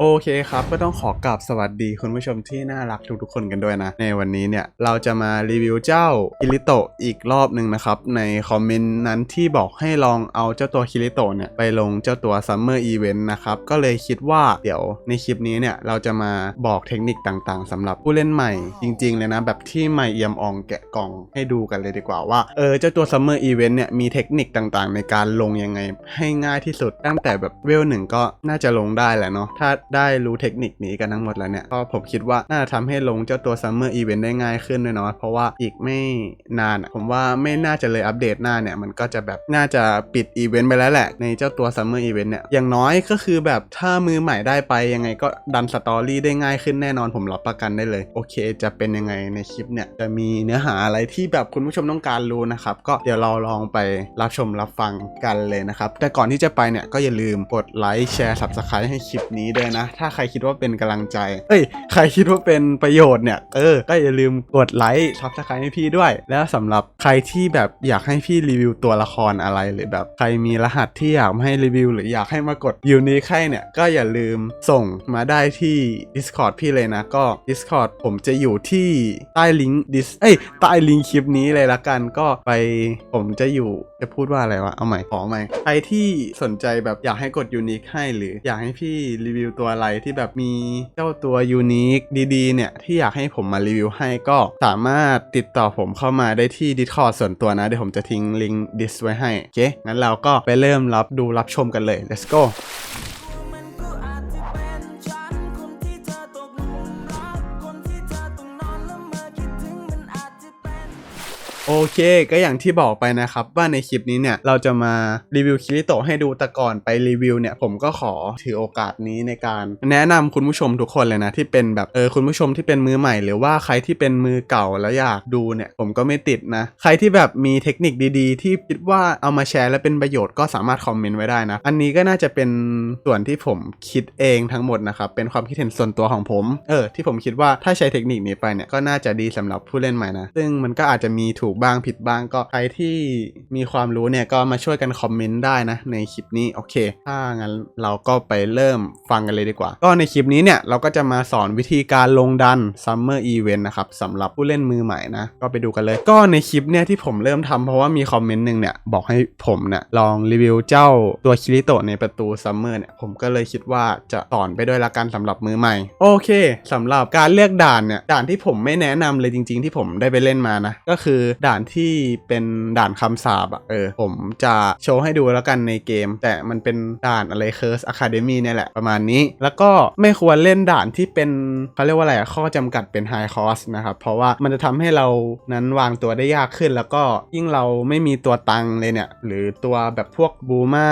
โอเคครับ ก็ต้องขอกราบสวัสดีคุณผู้ชมที่น่ารักทุกๆคนกันด้วยนะ ในวันนี้เนี่ย เราจะมารีวิวเจ้าคิริโตะอีกรอบหนึ่งนะครับ ในคอมเมนต์นั้นที่บอกให้ลองเอาเจ้าตัวคิริโตะเนี่ย ไปลงเจ้าตัว Summer Event นต์นะครับ ก็เลยคิดว่าเดี๋ยวในคลิปนี้เนี่ย เราจะมาบอกเทคนิคต่างๆสำหรับผู้เล่นใหม่จริงๆเลยนะ แบบที่ใหม่เอี่ยมอองแกะกล่องให้ดูกันเลยดีกว่าว่าเออเจ้าตัว Summer Event เนี่ยมีเทคนิคต่างๆ ในการลงยังไงให้ง่ายที่สุดตั้งแต่แบบเวลหนึ่งก็น่าจะลงได้แหละเนาะถ้าได้รู้เทคนิคนี้กันทั้งหมดแล้วเนี่ยก็ผมคิดว่าน่าจะทำให้ลงเจ้าตัว Summer Event ได้ง่ายขึ้นด้วยเนาะเพราะว่าอีกไม่นานอะผมว่าไม่น่าจะเลยอัปเดตหน้าเนี่ยมันก็จะแบบน่าจะปิดอีเวนต์ไปแล้วแหละในเจ้าตัว Summer Event เนี่ยอย่างน้อยก็คือแบบถ้ามือใหม่ได้ไปยังไงก็ดันสตอรี่ได้ง่ายขึ้นแน่นอนผมรับประกันได้เลย โอเค จะเป็นยังไงในคลิปเนี่ยจะมีเนื้อหาอะไรที่แบบคุณผู้ชมต้องการรู้นะครับก็เดี๋ยวเราลองไปรับชมรับฟังกันเลยนะครับแต่ก่อนที่จะไปเนี่ยก็อย่าลืมกดไลค์แชร์ Subscribe ให้คลิปนี้ด้วยนะ ถ้าใครคิดว่าเป็นกำลังใจ เอ้ย ใครคิดว่าเป็นประโยชน์เนี่ย เออ ก็อย่าลืมกดไลค์ Subscribe ให้พี่ด้วย แล้วสำหรับใครที่แบบอยากให้พี่รีวิวตัวละครอะไร หรือแบบใครมีรหัสที่อยากให้รีวิว หรืออยากให้มากดยูนิคให้เนี่ย ก็อย่าลืมส่งมาได้ที่ Discord พี่เลยนะ ก็ Discord ผมจะอยู่ที่ใต้ลิงก์ดิส เอ้ย ใต้ลิงก์คลิปนี้เลยละกัน ก็ไปผมจะอยู่จะพูดว่าอะไรวะ เอาใหม่ขอใหม่ ใครที่สนใจแบบอยากให้กดยูนิคให้หรืออยากให้พี่รีวิวตัวอะไรที่แบบมีเจ้าตัวยูนิคดีๆ เนี่ย ที่อยากให้ผมมารีวิวให้ก็สามารถติดต่อผมเข้ามาได้ที่ Discord ส่วนตัวนะ เดี๋ยวผมจะทิ้งลิงก์ดิสไว้ให้ โอเค งั้นเราก็ไปเริ่มรับดูรับชมกันเลย let's go โอเค ก็อย่างที่บอกไปนะครับว่าในคลิปนี้เนี่ยเราจะมารีวิวคิริโตะให้ดูแต่ก่อนไปรีวิวเนี่ยผมก็ขอถือโอกาสนี้ในการ แนะนำคุณผู้ชมทุกคนเลยนะที่เป็นแบบเออคุณผู้ชมที่เป็นมือใหม่ หรือว่าใครที่เป็นมือเก่าแล้วอยากดูเนี่ยผมก็ไม่ติดนะ ใครที่แบบมีเทคนิคดีๆ ที่คิดว่าเอามาแชร์และเป็นประโยชน์ก็สามารถคอมเมนต์ไว้ได้นะ อันนี้ก็น่าจะเป็นส่วนที่ผมคิดเองทั้งหมดนะครับเป็นความคิดเห็นส่วนตัวของผมเออที่ผมคิดว่าถ้าใช้เทคนิคนี้ไปเนี่ยก็น่าจะดีสำหรับผู้เล่นใหม่นะซึ่งมันก็อาจจะมีถูกบ้างผิดบ้างก็ใครที่มีความรู้เนี่ยก็มาช่วยกันคอมเมนต์ได้นะในคลิปนี้โอเค ถ้างั้นเราก็ไปเริ่มฟังกันเลยดีกว่า ก็ในคลิปนี้เนี่ยเราก็จะมาสอนวิธีการลงดัน Summer Event นต์นะครับสำหรับผู้เล่นมือใหม่นะ ก็ไปดูกันเลย ก็ในคลิปเนี่ยที่ผมเริ่มทำเพราะว่ามีคอมเมนต์หนึ่งเนี่ยบอกให้ผมเนี่ยลองรีวิวเจ้าตัวคิริโตะในประตู Summer เนี่ยผมก็เลยคิดว่าจะสอนไปด้วยละกันสำหรับมือใหม่ โอเคสำหรับการเลือกด่านเนี่ยด่านที่ผมไม่แนะนำเลยจริง ๆ ที่ผมได้ไปเล่นมานะก็คือด่านที่เป็นด่านคำสาบอะเออ ผมจะโชว์ให้ดูแล้วกันในเกม แต่มันเป็นด่านอะไร Curse Academy เนี่ยแหละประมาณนี้ แล้วก็ไม่ควรเล่นด่านที่เป็นเขาเรียกว่าอะไรข้อจำกัดเป็น High Cost นะครับ เพราะว่ามันจะทำให้เรานั้นวางตัวได้ยากขึ้น แล้วก็ยิ่งเราไม่มีตัวตังเลยเนี่ย หรือตัวแบบพวกบูมา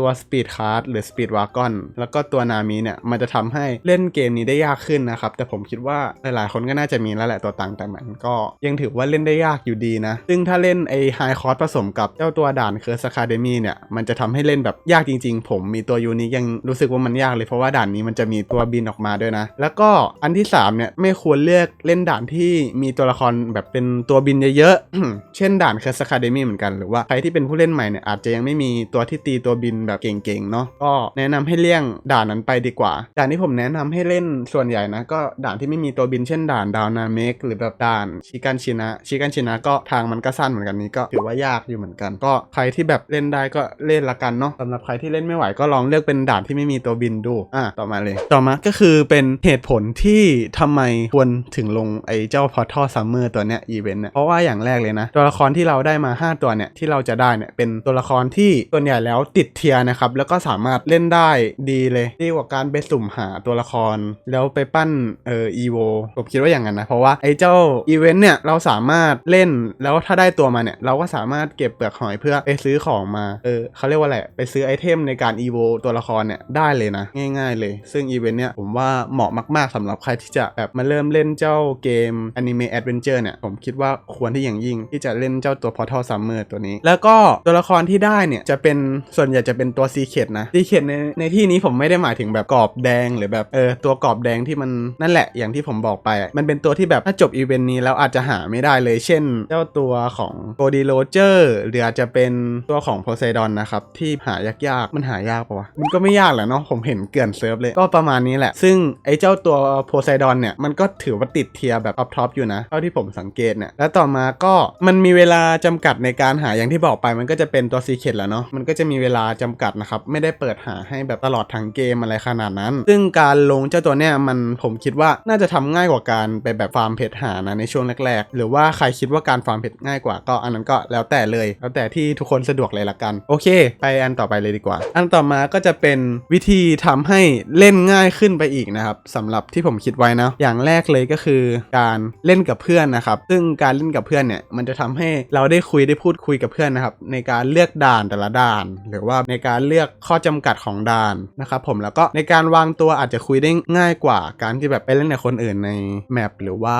ตัวสปีดคาร์ดหรือสปีดวากอนแล้วก็ตัวนามิเนี่ยมันจะทำให้เล่นเกมนี้ได้ยากขึ้นนะครับ แต่ผมคิดว่าหลายๆ คนก็น่าจะมีแล้วแหละตัวตังแต่มันก็ยังถือว่าเล่นได้ยากอยู่ดีนะ ซึ่งถ้าเล่นไอ้ไฮคอร์สผสมกับเจ้าตัวด่านเคิร์สคาเดมี่เนี่ย มันจะทำให้เล่นแบบยากจริงๆ ผมมีตัวยูนิคยังรู้สึกว่ามันยากเลยเพราะว่าด่านนี้มันจะมีตัวบินออกมาด้วยนะ แล้วก็อันที่สามเนี่ยไม่ควรเลือกเล่นด่านที่มีตัวละครแบบเป็นตัวบินเยอะๆ เช่นด่านเคิร์สคาเดมี่เหมือนกันหรือว่าใครที่เป็นผู้เล่นใหม่เนี่ยอาจจะยังไม่มีตัวที่ตีตัวบินแบบเก่งๆเนาะก็แนะนำให้เลี่ยงด่านนั้นไปดีกว่า ด่านที่ผมแนะนำให้เล่นส่วนใหญ่นะก็ด่านที่ไม่มีตัวบินเช่นด่านดาวนาเมกหรือแบบด่านชิกันชินะชิกันชินะก็ทางมันก็สั้นเหมือนกันนี้ก็ถือว่ายากอยู่เหมือนกัน ก็ใครที่แบบเล่นได้ก็เล่นละกันเนาะสำหรับใครที่เล่นไม่ไหวก็ลองเลือกเป็นด่านที่ไม่มีตัวบินดูอะต่อมาเลย ต่อมาก็คือเป็นเหตุผลที่ทำไมควรถึงลงไอ้เจ้าพอทัลซัมเมอร์ตัวเนี้ยอีเวนต์เนี่ยเพราะว่าอย่างแรกเลยนะ ตัวละครที่เราได้มา 5 ตัวเนี่ยที่เราจะได้เนี่ยเป็นตัวละครที่ส่วนใหญ่แล้วติดเทียนะครับแล้วก็สามารถเล่นได้ดีเลยดีกว่าการไปสุ่มหาตัวละคร แล้วไปปั้นเอออีโวผมคิดว่าอย่างนั้นนะเพราะว่าไอ้เจ้าอีเวนต์เนี่ยเราสามารถเล่นแล้วถ้าได้ตัวมาเนี่ย เราก็สามารถเก็บเปลือกหอยเพื่อไปซื้อของมา เออเขาเรียกว่าอะไร ไปซื้อไอเทมในการอีโวตัวละครเนี่ยได้เลยนะ ง่าย ๆ เลย ซึ่งอีเวนต์เนี่ยผมว่าเหมาะมากๆสำหรับใครที่จะแบบมาเริ่มเล่นเจ้าเกม Anime Adventure เนี่ย ผมคิดว่าควรที่อย่างยิ่งที่จะเล่นเจ้าตัว Portal Summer ตัวนี้ แล้วก็ตัวละครที่ได้เนี่ยจะเป็นส่วนใหญ่จะเป็นตัว Secret นะ Secret ในในที่นี้ผมไม่ได้หมายถึงแบบกรอบแดงหรือแบบเออตัวกรอบแดงที่มันนั่นแหละอย่างที่ผมบอกไป มันเป็นตัวที่แบบถ้าจบอีเวนต์นี้แล้วอาจจะหาไม่ได้เลย เช่นเจ้าตัวของโกดีโรเจอร์หรืออาจจะเป็นตัวของโพไซดอนนะครับ ที่หายากๆ มันหายากปะวะ มันก็ไม่ยากแหละเนาะผมเห็นเกลื่อนเซิร์ฟเลย ก็ประมาณนี้แหละ ซึ่งไอ้เจ้าตัวโพไซดอนเนี่ย มันก็ถือว่าติดเทียร์แบบท็อปอยู่นะ เท่าที่ผมสังเกตเนี่ย แล้วต่อมาก็มันมีเวลาจำกัดในการหาอย่างที่บอกไป มันก็จะเป็นตัวซีเค t แล้วเนาะมันก็จะมีเวลาจำกัดนะครับไม่ได้เปิดหาให้แบบตลอดทั้งเกมอะไรขนาดนั้น ซึ่งการลงเจ้าตัวเนี่ยมันผมคิดว่าน่าจะทำง่ายกว่าการไปแบบฟาร์มเพชรหานะในช่วงแรกๆ หรือว่าใครคิดว่าการฟาร์มเพชรง่ายกว่าก็อันนั้นก็แล้วแต่เลย แล้วแต่ที่ทุกคนสะดวกเลยละกัน โอเค ไปอันต่อไปเลยดีกว่า อันต่อมาก็จะเป็นวิธีทำให้เล่นง่ายขึ้นไปอีกนะครับสำหรับที่ผมคิดไว้นะอย่างแรกเลยก็คือการเล่นกับเพื่อนนะครับซึ่งการเล่นกับเพื่อนเนี่ยมันจะทำให้เราได้คุยได้พูดคุยกับเพื่อนนะครับในการเลือกด่านแต่ละด่าน หรือว่าในการเลือกข้อจำกัดของด่านนะครับผมแล้วก็ในการวางตัวอาจจะคุยได้ง่ายกว่า การที่แบบไปเล่นกับคนอื่นในแมปหรือว่า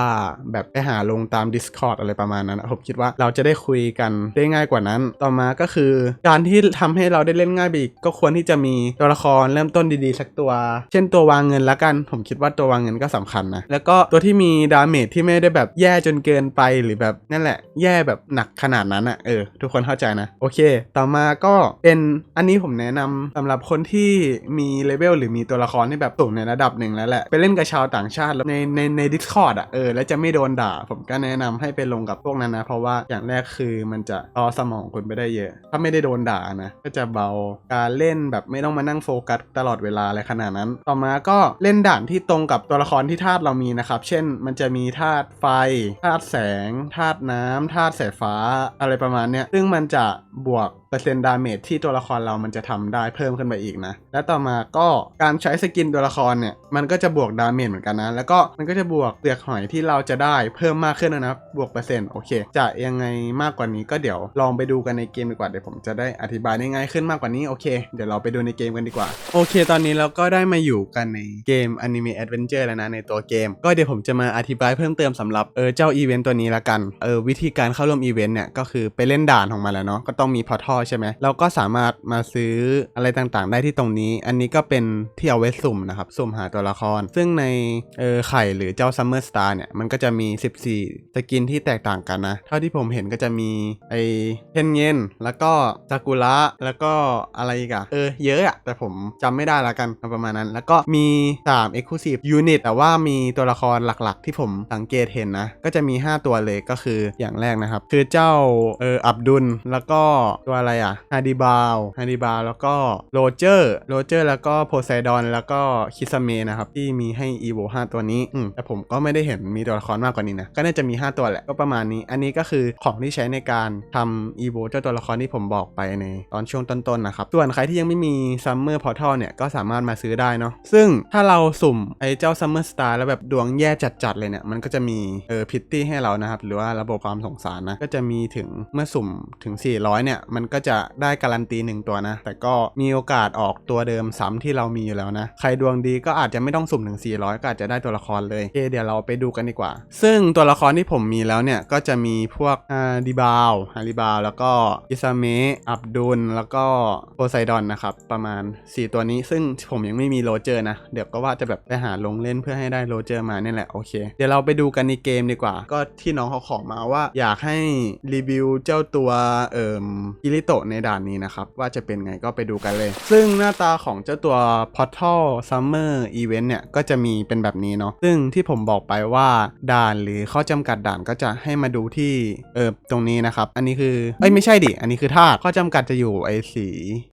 แบบไปหาลงตาม Discord อะไรประมาณนั้นนผมคิดว่าเราจะได้คุยกันได้ง่ายกว่านั้น ต่อมาก็คือ การที่ทำให้เราได้เล่นง่ายไปอีกก็ควรที่จะมีตัวละครเริ่มต้นดีๆสักตัว เช่นตัววางเงินละกัน ผมคิดว่าตัววางเงินก็สำคัญนะแล้วก็ตัวที่มีดาเมจที่ไม่ได้แบบแย่จนเกินไปหรือแบบนั่นแหละ แย่แบบหนักขนาดนั้นอะ่ะเออทุกคนเข้าใจนะ โอเค ต่อมาก็เป็นอันนี้ผมแนะนำสำหรับคนที่มีเลเวลหรือมีตัวละครที่แบบสูงในระดับหนึ่งแล้วแหละไปเล่นกับชาวต่างชาติแล้วในในใน Discord อะเออแล้วจะไม่โดนด่า ผมก็แนะนำให้ไปลงกับพวกนั้นนะ เพราะว่าอย่างแรกคือมันจะรอสมองคุณไปได้เยอะ ถ้าไม่ได้โดนด่านะ ก็จะเบาการเล่นแบบไม่ต้องมานั่งโฟกัสตลอดเวลาอะไรขนาดนั้น ต่อมาก็เล่นด่านที่ตรงกับตัวละครที่ธาตุเรามีนะครับ เช่น มันจะมีธาตุไฟธาตุแสงธาตุน้ำธาตุสายฟ้าอะไรประมาณเนี้ยซึ่งมันจะบวกเปอร์เซ็นต์ดาเมจที่ตัวละครเรามันจะทำได้เพิ่มขึ้นไปอีกนะ และต่อมาก็การใช้สกินตัวละครเนี่ยมันก็จะบวกดาเมจเหมือนกันนะ แล้วก็มันก็จะบวกเปลือกหอยที่เราจะได้เพิ่มมากขึ้นนะครับบวกเปอร์เซ็นต์โอเค จะยังไงมากกว่านี้ก็เดี๋ยวลองไปดูกันในเกมดีกว่าเดี๋ยวผมจะได้อธิบายได้ง่ายขึ้นมากกว่านี้โอเค เดี๋ยวเราไปดูในเกมกันดีกว่า โอเค ตอนนี้เราก็ได้มาอยู่กันในเกม Anime Adventure แล้วนะในตัวเกม ก็เดี๋ยวผมจะมาอธิบายเพิ่มเติมสำหรับเออเจ้าอีเวนต์ตัวนี้ละกันเออวิธีการเข้าร่วมอีเวนต์เนี่ยก็คือไปเล่นด่านของมันแล้วเนาะก็ต้องมีพอทอใช่ไหมเราก็สามารถมาซื้ออะไรต่างๆ ได้ที่ตรงนี้อันนี้ก็เป็นที่เอาไว้สุ่มนะครับ สุ่มหาตัวละคร ซึ่งในเออไข่หรือเจ้า Summer Star เนี่ย มันก็จะมี 14 สกินที่แตกต่างกันนะ เท่าที่ผมเห็นก็จะมีไอเทนเยนแล้วก็ซากุระแล้วก็อะไรอีกอะเออเยอะอะแต่ผมจำไม่ได้ละกันประมาณนั้น แล้วก็มี 3 Exclusive Unit แต่ว่ามีตัวละครหลักๆ ที่ผมสังเกตเห็นนะ ก็จะมี 5 ตัวเลยก็คืออย่างแรกนะครับ คือเจ้าเอออับดุลแล้วก็ตัวอะไรอะฮาดิบาวฮาดิบาวแล้วก็โรเจอร์โรเจอร์แล้วก็โพไซดอนแล้วก็คิซาเมนะครับที่มีให้อีโว5ตัวนี้อืมแต่ผมก็ไม่ได้เห็นมีตัวละครมากกว่านี้นะก็น่าจะมี 5 ตัวแหละก็ประมาณนี้ อันนี้ก็คือของที่ใช้ในการทำอีโวเจ้าตัวละครที่ผมบอกไปในตอนช่วงต้นๆนะครับส่วนใครที่ยังไม่มี Summer Portal เนี่ยก็สามารถมาซื้อได้เนาะซึ่งถ้าเราสุ่มไอ้เจ้า Summer Star แล้วแบบดวงแย่จัดๆเลยเนี่ยมันก็จะมีเออพิตตี้ให้เรานะครับหรือว่าระบบความสงสารนะก็จะมีถึงเมื่อสุ่มถึง 400เนี่ยมันก็จะได้การันตี1ตัวนะแต่ก็มีโอกาสออกตัวเดิมซ้ำที่เรามีอยู่แล้วนะ ใครดวงดีก็อาจจะไม่ต้องสุ่มถึง 400 ก็อาจจะได้ตัวละครเลยโอเเดี๋ยวเราไปดูกันดีกว่า ซึ่งตัวละครที่ผมมีแล้วเนี่ย ก็จะมีพวกฮาดิบาวฮาริบาว แล้วก็อิซาเมะอับดุล แล้วก็โพไซดอนนะครับ ประมาณ 4 ตัวนี้ ซึ่งผมยังไม่มีโรเจอร์นะ เดี๋ยวก็ว่าจะแบบไปหาลงเล่นเพื่อให้ได้โรเจอร์มาเนี่ยแหละ โอเค เดี๋ยวเราไปดูกันในเกมดีกว่า ก็ที่น้องเขาขอมาว่าอยากให้รีวิวเจ้าตัวเอ่มกิริโตะในด่านนี้นะครับ ว่าจะเป็นไงก็ไปดูกันเลย ซึ่งหน้าตาของเจ้าตัว Portal Summer Event เนี่ย ก็จะมีเป็นแบบนี้เนาะ ซึ่งที่ผมบอกไปว่าด่านหรือข้อจำกัดด่านก็จะให้มาดูที่ เออตรงนี้นะครับ อันนี้คือ เอ้ยไม่ใช่ดิ อันนี้คือธาตุข้อจำกัดจะอยู่ไอสี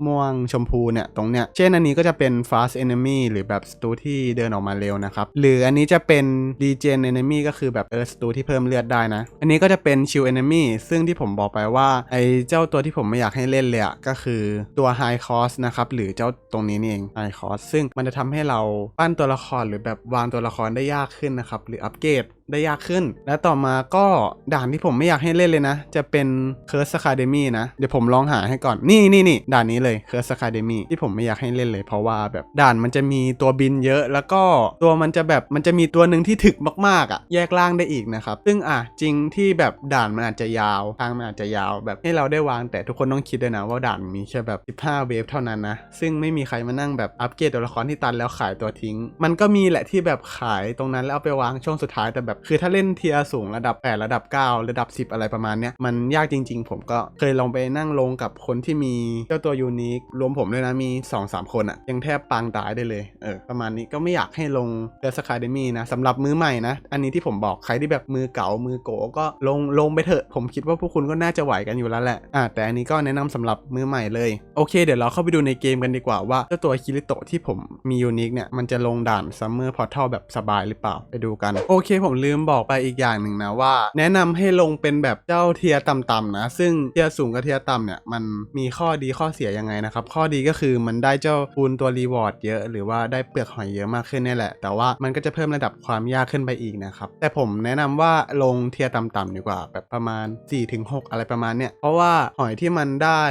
ม่วงชมพูเนี่ย ตรงเนี้ย เช่นอันนี้ก็จะเป็น fast enemy หรือแบบสตูที่เดินออกมาเร็วนะครับ หรืออันนี้จะเป็น regen enemy ก็คือแบบเออสตูที่เพิ่มเลือดได้นะ อันนี้ก็จะเป็น shield enemy ซึ่งที่ผมบอกไปว่าไอเจ้าตัวที่ผมไม่อยากให้เล่นเลยอะก็คือตัว high cost นะครับหรือเจ้า ตรงนี้นี่เอง high cost ซึ่งมันจะทำให้เราปั้นตัวละครหรือแบบวางตัวละครได้ยากขึ้นนะครับ หรืออัปเกรดได้ยากขึ้น และต่อมาก็ด่านที่ผมไม่อยากให้เล่นเลยนะ จะเป็น Curse Academy นะ เดี๋ยวผมลองหาให้ก่อน นี่นี่นี่ด่านนี้เลย Curse Academy ที่ผมไม่อยากให้เล่นเลย เพราะว่าแบบด่านมันจะมีตัวบินเยอะ แล้วก็ตัวมันจะแบบมันจะมีตัวหนึ่งที่ถึกมากๆอะ่ะ แยกล่างได้อีกนะครับ ซึ่งอะจริงที่แบบด่านมันอาจจะยาวทางมันอาจจะยาวแบบให้เราได้วางแต่ทุกคนต้องคิดด้วยนะว่าด่านมีแค่แบบ 15 เวฟเท่านั้นนะ ซึ่งไม่มีใครมานั่งแบบอัปเกรดตัวละครที่ตันแล้วขายตัวทิ้ง มันก็มีแหละที่แบบขายตรงนั้นแล้วเอาไปวางช่วงสุดท้ายแต่แบบคือถ้าเล่นเทียร์สูงระดับ 8 ระดับ 9 ระดับ 10 อะไรประมาณเนี้ยมันยากจริง ๆ ผมก็เคยลองไปนั่งลงกับคนที่มีเจ้าตัวยูนิครวมผมด้วยนะมี 2-3 คนอะยังแทบปางตายได้เลยเออประมาณนี้ก็ไม่อยากให้ลงเดอะสคาเดมี่นะสำหรับมือใหม่นะ อันนี้ที่ผมบอกใครที่แบบมือเก่ามือโกก็ลงลงไปเถอะ ผมคิดว่าพวกคุณก็น่าจะไหวกันอยู่แล้วแหละอะแต่อันนี้ก็แนะนำสำหรับมือใหม่เลยโอเค เดี๋ยวเราเข้าไปดูในเกมกันดีกว่าว่าเจ้าตัวคิริโตะที่ผมมียูนิคเนี่ย มันจะลงด่านซัมเมอร์พอร์ทัลแบบสบายหรือเปล่าไปดูกัน โอเคผมลืมบอกไปอีกอย่างหนึ่งนะว่า แนะนำให้ลงเป็นแบบเจ้าเทียต่ำๆนะ ซึ่งเทียสูงกับเทียต่ำเนี่ย มันมีข้อดีข้อเสียยังไงนะครับ ข้อดีก็คือมันได้เจ้าคูณตัวรีวอร์ดเยอะ หรือว่าได้เปลือกหอยเยอะมากขึ้นนี่แหละ แต่ว่ามันก็จะเพิ่มระดับความยากขึ้นไปอีกนะครับแต่ผมแนะนำว่าลงเทียต่ำๆดีกว่า แบบประมาณ 4-6 อะไรประมาณเนี่ยเพราะว่าหอยที่มันได้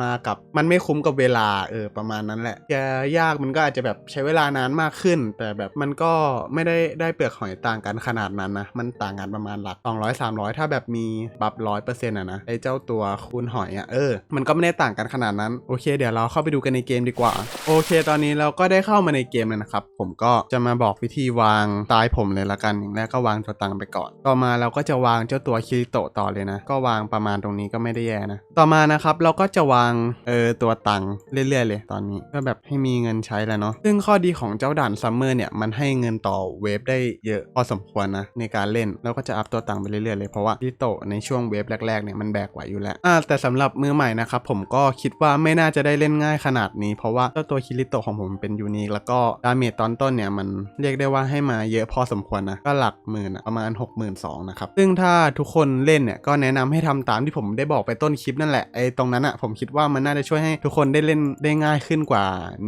มากับมันไม่คุ้มกับเวลาเออประมาณนั้นแหละจะยากมันก็อาจจะแบบใช้เวลานานมากขึ้น แต่แบบมันก็ไม่ได้ได้เปลือกหอยต่างกันขนาดนั้นนะ มันต่างกันประมาณหลัก 200 300 ถ้าแบบมีบัฟร้อยเปอร์เซ็นต์อะนะไอเจ้าตัวคูณหอยอะเออ มันก็ไม่ได้ต่างกันขนาดนั้น โอเค เดี๋ยวเราเข้าไปดูกันในเกมดีกว่า โอเค ตอนนี้เราก็ได้เข้ามาในเกมแล้วนะครับ ผมก็จะมาบอกวิธีวางตายผมเลยละกัน อย่างแรกก็วางตัวตังไปก่อน ต่อมาเราก็จะวางเจ้าตัวคิริโตะต่อเลยนะ ก็วางประมาณตรงนี้ก็ไม่ได้แย่นะ ต่อมานะครับเราก็จะวางเออตัวตังเรื่อยๆเลยตอนนี้ก็แบบให้มีเงินใช้แล้วเนาะซึ่งข้อดีของเจ้าด่านซัมเมอร์เนี่ยมันให้เงินต่อเวฟได้เยอะพอสมควรนะในการเล่นแล้วก็จะอัพตัวตังไปเรื่อยๆเลยเพราะว่าคิโตในช่วงเวฟแรกๆเนี่ยมันแบกไหวอยู่แล้วอ่าแต่สำหรับมือใหม่นะครับผมก็คิดว่าไม่น่าจะได้เล่นง่ายขนาดนี้ เพราะว่าเจ้าตัวคิริโตของผมเป็นยูนิคแล้วก็ดาเมจตอนต้นเนี่ยมันเรียกได้ว่าให้มาเยอะพอสมควรนะก็หลักหมื่นประมาณ 6 2 0 0 0นะครับซึ่งถ้าทุกคนเล่นเนี่ยก็แนะนำให้ทำตามที่ผมได้บอกไปต้นคลิปนั่นแหละไอ้ตรงนั้นอะผมคิดว่ามันน่าจะช่วยให้ทุกคนได้เล่นได้ง่ายขึ้นกว่า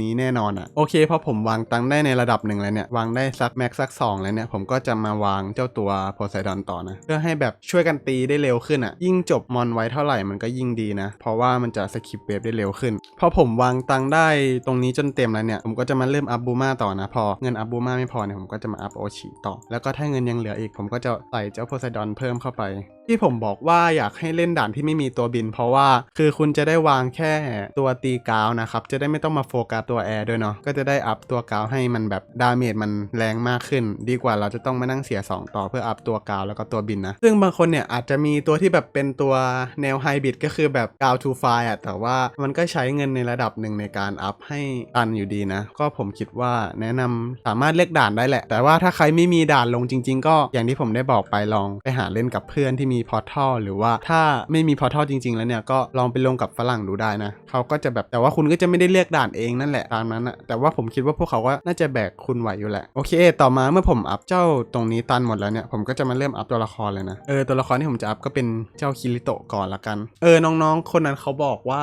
นี้แน่นอนอะโอเคพอผมวางตังได้ในระดับหนึ่งแล้วเนี่ยวางได้สักแม็กสักสองแล้วเนี่ยผมก็จะมาวางเจ้าตัวโพไซดอนต่อนะ เพื่อให้แบบช่วยกันตีได้เร็วขึ้นอะยิ่งจบมอนไว้เท่าไหร่มันก็ยิ่งดีนะ เพราะว่ามันจะสกิปเวฟได้เร็วขึ้น พอผมวางตังได้ตรงนี้จนเต็มแล้วเนี่ยผมก็จะมาเริ่มอัพบูมาต่อนะ พอเงินอัพบูมาไม่พอเนี่ยผมก็จะมาอัพโอชิต่อ แล้วก็ถ้าเงินยังเหลืออีก ผมก็จะใส่เจ้าโพไซดอนเพิ่มเข้าไป ที่ผมบอกว่าอยากให้เล่นด่านที่ไม่มีตัวบิน เพราะว่าคือคุณจะได้วางแค่ตัวตีกาวนะครับจะได้ไม่ต้องมาโฟกัสตัวแอร์ด้วยเนาะก็จะได้อัพตัวกาวให้มันแบบดาเมจมันแรงมากขึ้น ดีกว่าเราจะต้องมานั่งเสีย 2 ต่อเพื่ออัพตัวกาวแล้วก็ตัวบินนะซึ่งบางคนเนี่ยอาจจะมีตัวที่แบบเป็นตัวแนวไฮบริดก็คือแบบกาวทูไฟอะแต่ว่ามันก็ใช้เงินในระดับหนึ่งในการอัพให้ตันอยู่ดีนะ ก็ผมคิดว่าแนะนำสามารถเลือกด่านได้แหละ แต่ว่าถ้าใครไม่มีด่านลงจริง ๆ ก็อย่างที่ผมได้บอกไปลองไปหาเล่นกับเพื่อนที่มีพอร์ทัลหรือว่าถ้าไม่มีพอร์ทัลจริง ๆ แล้วเนี่ยก็ลองไปลงกับฝรั่งดูได้นะเขาก็จะแบบแต่ว่าคุณก็จะไม่ได้เลือกด่านเองนั่นแหละตามนั้นอะแต่ว่าผมคิดว่าพวกเขาก็น่าจะแบกคุณไหวอยู่แหละโอเค ต่อมาเมื่อผมอัพเจ้าตรงนี้ตันหมดแล้วเนี่ยผมก็จะมาเริ่มอัพตัวละครเลยนะเออตัวละครที่ผมจะอัพก็เป็นเจ้าคิริโตะก่อนละกันเออน้องๆ คนนั้นเขาบอกว่า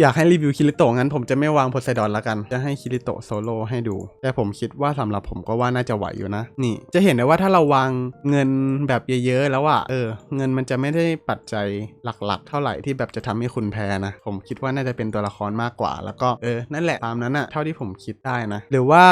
อยากให้รีวิวคิริโตะงั้นผมจะไม่วางโพไซดอนละกัน จะให้คิริโตะโซโล่ให้ดู แต่ผมคิดว่าสำหรับผมก็ว่าน่าจะไหวอยู่นะ นี่ จะเห็นได้ว่าถ้าเราวางเงินแบบเยอะๆแล้วอะเออ เงินมันจะไม่ได้ปัจจัยหลักๆ เท่าไหร่ที่แบบจะทำให้คุณแพ้นะ ผมคิดว่าน่าจะเป็นตัวละครมากกว่า แล้วก็เออนั่นแหละตามนั้นอะเท่าที่ผมคิดได้นะ หรือว่า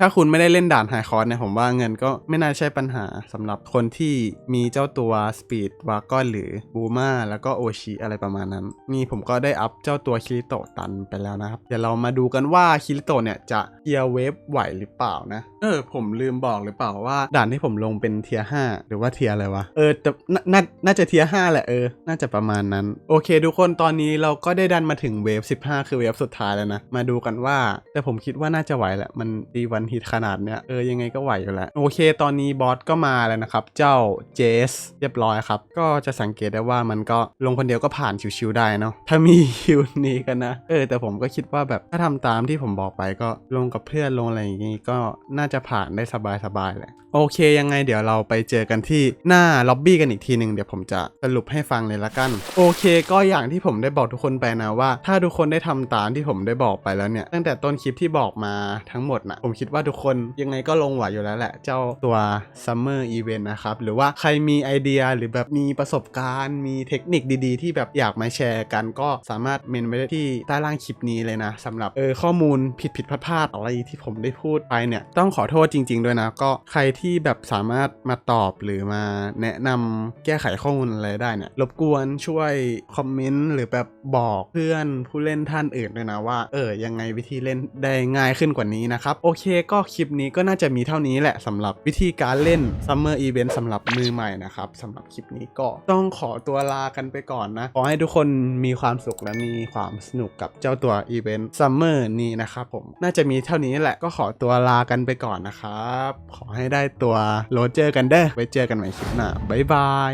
ถ้าคุณไม่ได้เล่นด่านไฮคอร์สเนี่ยผมว่าเงินก็ไม่น่าใช่ปัญหาสำหรับคนที่มีเจ้าตัวสปีดวากอนหรือบูมาแล้วก็โอชิอะไรประมาณนั้น นี่ผมก็ได้อัพเจ้าตัวคิริโตตันไปแล้วนะครับ เดี๋ยวเรามาดูกันว่าคิริโตเนี่ยจะเทียร์เวฟไหวหรือเปล่านะ เออ ผมลืมบอกหรือเปล่าว่า ด่านที่ผมลงเป็นเทียร์ห้าหรือว่าเทียร์อะไรวะ เออแต่นน่าน่าจะเทียห้าแหละเออ น่าจะประมาณนั้น โอเค ทุกคนตอนนี้เราก็ได้ดันมาถึงเวฟ 15 คือเวฟสุดท้ายแล้วนะ มาดูกันว่า แต่ผมคิดว่าน่าจะไหวแหละ มันดีวันฮิตขนาดเนี้ย เออ ยังไงก็ไหวอยู่แล้ว โอเค ตอนนี้บอสก็มาแล้วนะครับ เจ้าเจสเรียบร้อยครับ ก็จะสังเกตได้ว่ามันก็ลงคนเดียวก็ผ่านชิวๆได้เนาะ ถ้ามีคิวนี้กันนะ เออ แต่ผมก็คิดว่าแบบถ้าทำตามที่ผมบอกไปก็ลงกับเพื่อนลงอะไรอย่างงี้ก็น่าจะผ่านได้สบายๆแหละ โอเค ยังไงเดี๋ยวเราไปเจอกันที่หน้าล็อบบี้กันอีกทีหนึ่งเดี๋ยวผมจะสรุปให้ฟังเลยละกัน โอเค ก็อย่างที่ผมได้บอกทุกคนไปนะว่า ถ้าทุกคนได้ทำตามที่ผมได้บอกไปแล้วเนี่ยตั้งแต่ต้นคลิปที่บอกมาทั้งหมดนะผมคิดว่าทุกคนยังไงก็ลงไหวอยู่แล้วแหละ เจ้าตัว Summer Event นต์นะครับ หรือว่าใครมีไอเดียหรือแบบมีประสบการณ์ มีเทคนิคดีๆ ที่แบบอยากมาแชร์กัน ก็สามารถเมนไว้ที่ใต้ล่างคลิปนี้เลยนะสำหรับเออข้อมูลผิดผิดพลาดๆอะไรที่ผมได้พูดไปเนี่ยต้องขอโทษจริง ๆ ด้วยนะ ก็ใครที่แบบสามารถมาตอบหรือมาแนะนำแก้ไขข้อมูลอะไรได้เนี่ยรบกวนช่วยคอมเมนต์หรือแบบบอกเพื่อนผู้เล่นท่านอื่นด้วยนะว่าเออยังไงวิธีเล่นได้ง่ายขึ้นกว่านี้นะครับ โอเคก็คลิปนี้ก็น่าจะมีเท่านี้แหละสำหรับวิธีการเล่น Summer Event สำหรับมือใหม่นะครับสำหรับคลิปนี้ก็ต้องขอตัวลากันไปก่อนนะขอให้ทุกคนมีความสุขและมีความสนุกกับเจ้าตัวอีเวนต์ Summer นี้นะครับผมน่าจะมีเท่านี้แหละก็ขอตัวลากันไปก่อนนะครับ ขอให้ได้ตัวโรเจอร์กันเด้อไว้เจอกันใหม่คลิปหน้าบ๊ายบาย